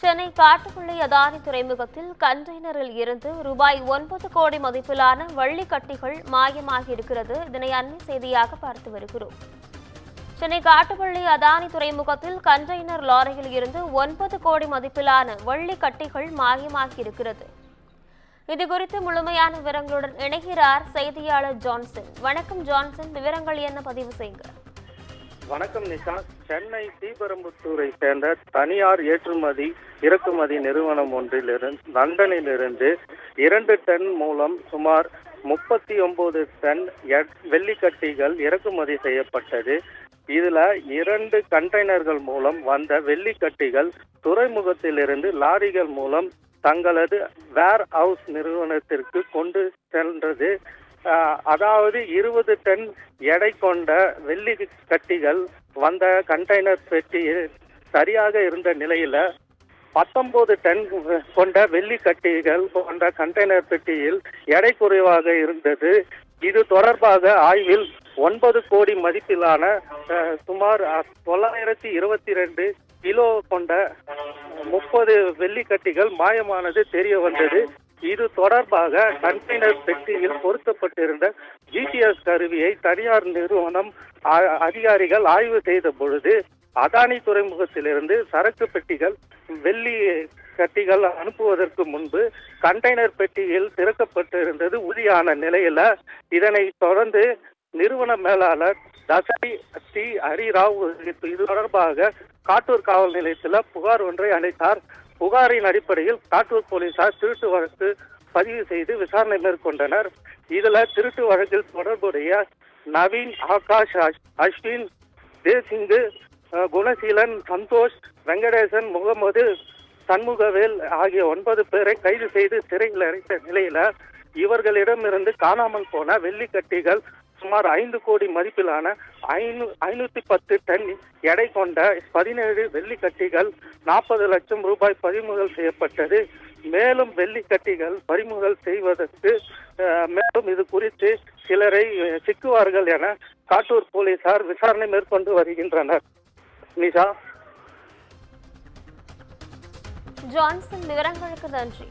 சென்னை காட்டுப்பள்ளி அதானி துறைமுகத்தில் கண்டெய்னரில் இருந்து ரூபாய் ஒன்பது கோடி மதிப்பிலான வள்ளிக்கட்டிகள் மாயமாகி இருக்கிறது. இதனை அண்மை செய்தியாக பார்த்து வருகிறோம். சென்னை காட்டுப்பள்ளி அதானி துறைமுகத்தில் கண்டெய்னர் லாரியில் இருந்து ஒன்பது கோடி மதிப்பிலான வள்ளிக்கட்டிகள் மாயமாகி இருக்கிறது. இது குறித்து முழுமையான விவரங்களுடன் இணைகிறார் செய்தியாளர் ஜான்சன். வணக்கம் ஜான்சன். விவரங்கள் என்ன? பதிவு செய்கிறார் வணக்கம் நிஷா சென்னை ஸ்ரீபெரும்புத்தூரை சேர்ந்த தனியார் ஏற்றுமதி இறக்குமதி நிறுவனம் ஒன்றிலிருந்து லண்டனிலிருந்து இரண்டு டன் மூலம் சுமார் முப்பத்தி ஒன்பது டன் வெள்ளிக்கட்டிகள் இறக்குமதி செய்யப்பட்டது. இதுல இரண்டு கண்டெய்னர்கள் மூலம் வந்த வெள்ளிக்கட்டிகள் துறைமுகத்திலிருந்து லாரிகள் மூலம் தங்களது வேர் ஹவுஸ் நிறுவனத்திற்கு கொண்டு சென்றது. அதாவது இருபது டன் எடை கொண்ட வெள்ளி கட்டிகள் வந்த கண்டெய்னர் பெட்டியில் சரியாக இருந்த நிலையில பத்தொன்பது டன் கொண்ட வெள்ளி கட்டிகள் கொண்ட கண்டெய்னர் பெட்டியில் எடை குறைவாக இருந்தது. இது தொடர்பாக ஆய்வில் ஒன்பது கோடி மதிப்பிலான சுமார் தொள்ளாயிரத்தி இருபத்தி ரெண்டு கிலோ கொண்ட முப்பது வெள்ளிக்கட்டிகள் மாயமானது தெரிய வந்தது. இது தொடர்பாக கண்டெய்னர் பெட்டியில் பொருத்தப்பட்டிருந்த ஜிபிஎஸ் கருவியை தனியார் நிறுவனம் அ- அதிகாரிகள் ஆய்வு செய்த பொழுது அதானி துறைமுகத்திலிருந்து சரக்கு பெட்டிகள் வெள்ளி கட்டிகள் அனுப்புவதற்கு முன்பு கண்டெய்னர் பெட்டியில் திறக்கப்பட்டிருந்தது உறுதியான நிலையில இதனை தொடர்ந்து நிறுவன மேலாளர் தசரி டி. ஹரிராவ் இது தொடர்பாக காட்டூர் காவல் நிலையத்தில் புகார் ஒன்றை அளித்தார். புகாரின் அடிப்படையில் காட்டூர் போலீசார் திருட்டு வழக்கு பதிவு செய்து விசாரணை மேற்கொண்டனர். இதுல திருட்டு வழக்கில் தொடர்புடைய நவீன் ஆகாஷ் அஷ்- அஸ்வின் தேசிங்கு குணசீலன் சந்தோஷ் வெங்கடேசன் முகமது சண்முகவேல் ஆகிய ஒன்பது பேரை கைது செய்து சிறையில் அடைத்த நிலையில இவர்களிடமிருந்து காணாமல் போன வெள்ளிக்கட்டிகள் சுமார் ஐந்து கோடி மதிப்பிலான ஐநூ ஐநூத்தி பத்து டன் எடை கொண்ட பதினேழு வெள்ளிக்கட்டிகள் நாற்பது லட்சம் ரூபாய் பறிமுதல் செய்யப்பட்டது. மேலும் வெள்ளிக்கட்டிகள் பறிமுதல் செய்வதற்கு மேலும் இது குறித்து சிலரை சிக்குவார்கள் என காட்டூர் போலீசார் விசாரணை மேற்கொண்டு வருகின்றனர். நிஷா? ஜான்சன் விவரங்களுக்கு நன்றி.